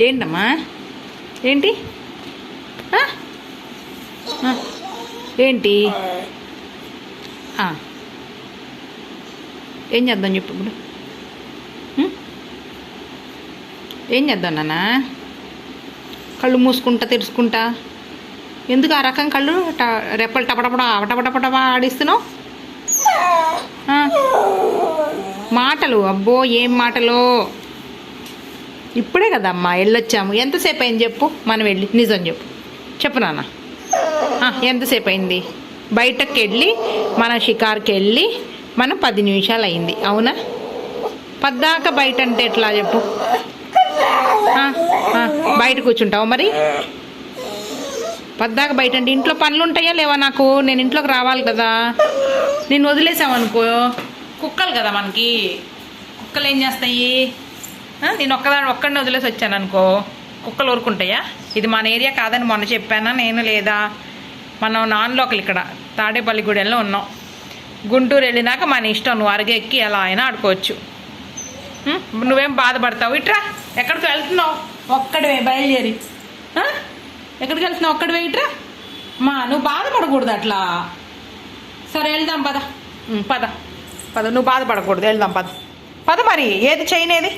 ఏంటమ్మా? ఏంటి? ఏంటి? ఏం చేద్దాం చెప్పు ఇప్పుడు? ఏం చేద్దాం నాన్న? కళ్ళు మూసుకుంటా తెరుచుకుంటా? ఎందుకు ఆ రకం కళ్ళు? ట- రెప్పలు టపటపడ అవటపటపటప ఆడిస్తున్నావు? మాటలు? అబ్బో ఏం మాటలో? ఇప్పుడే కదమ్మా వెళ్ళొచ్చాము. ఎంతసేపు అయింది చెప్పు? మనం వెళ్ళి నిజం చెప్పు. చెప్పు నాన్న. ఎంతసేపు అయింది? బయటకు వెళ్ళి మన షికార్కి వెళ్ళి మనం పది నిమిషాలు అయింది అవునా? పద్దాక బయట అంటే ఎట్లా చెప్పు? బయట కూర్చుంటావు మరి? పద్దాక బయట అంటే ఇంట్లో పనులు ఉంటాయా లేవా నాకు? నేను ఇంట్లోకి రావాలి కదా. నేను వదిలేసామనుకో. కుక్కలు కదా మనకి. కుక్కలు ఏం చేస్తాయి? నేను ఒక్కదాని ఒక్కడిని వదిలేసి వచ్చాను అనుకో కుక్కలు ఊరుకుంటాయా? ఇది మన ఏరియా కాదని మొన్న చెప్పానా? నేను లేదా? మనం నాన్ లోకల్ ఇక్కడ తాడేపల్లిగూడెంలో ఉన్నాం. గుంటూరు వెళ్ళినాక మన ఇష్టం నువ్వు అరగ ఎక్కి ఎలా అయినా ఆడుకోవచ్చు? నువ్వేం బాధపడతావు? ఇట్రా ఎక్కడికి వెళ్తున్నావు? ఒక్కడివే బయలుదేరి? ఎక్కడికి వెళ్తున్నావు? ఒక్కడివే ఇట్రా. మా నువ్వు బాధపడకూడదు అట్లా. సరే వెళ్దాం పద. పద. పద నువ్వు బాధపడకూడదు వెళ్దాం పద. పద మరి ఏది చేయనేది